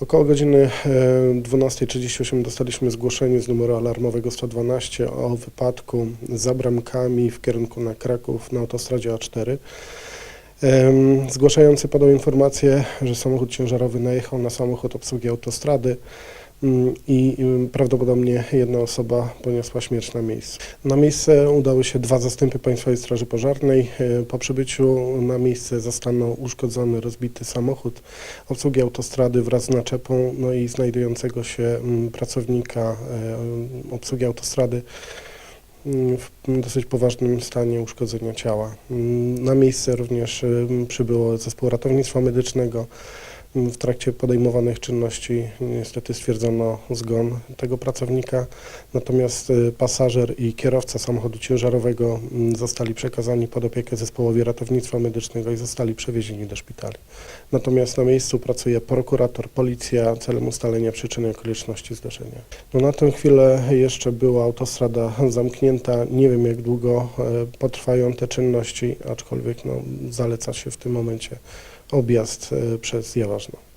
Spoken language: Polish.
Około godziny e, 12.38 dostaliśmy zgłoszenie z numeru alarmowego 112 o wypadku za bramkami w kierunku na Kraków na autostradzie A4. Em, Zgłaszający podał informację, że samochód ciężarowy najechał na samochód obsługi autostrady i ym, prawdopodobnie jedna osoba poniosła śmierć na miejscu. Na miejsce udały się dwa zastępy Państwowej Straży Pożarnej. E, Po przybyciu na miejsce zastano uszkodzony, rozbity samochód obsługi autostrady wraz z naczepą, no i znajdującego się mm, pracownika e, obsługi autostrady mm, w dosyć poważnym stanie uszkodzenia ciała. Mm, Na miejsce również przybyło zespół ratownictwa medycznego. W trakcie podejmowanych czynności niestety stwierdzono zgon tego pracownika, natomiast e, pasażer i kierowca samochodu ciężarowego mm, zostali przekazani pod opiekę zespołowi ratownictwa medycznego i zostali przewiezieni do szpitali. Natomiast na miejscu pracuje prokurator, policja celem ustalenia przyczyny i okoliczności zdarzenia. No na tę chwilę jeszcze była autostrada zamknięta. Nie wiem jak długo e, potrwają te czynności, aczkolwiek no, zaleca się w tym momencie objazd e, przez Jaważno.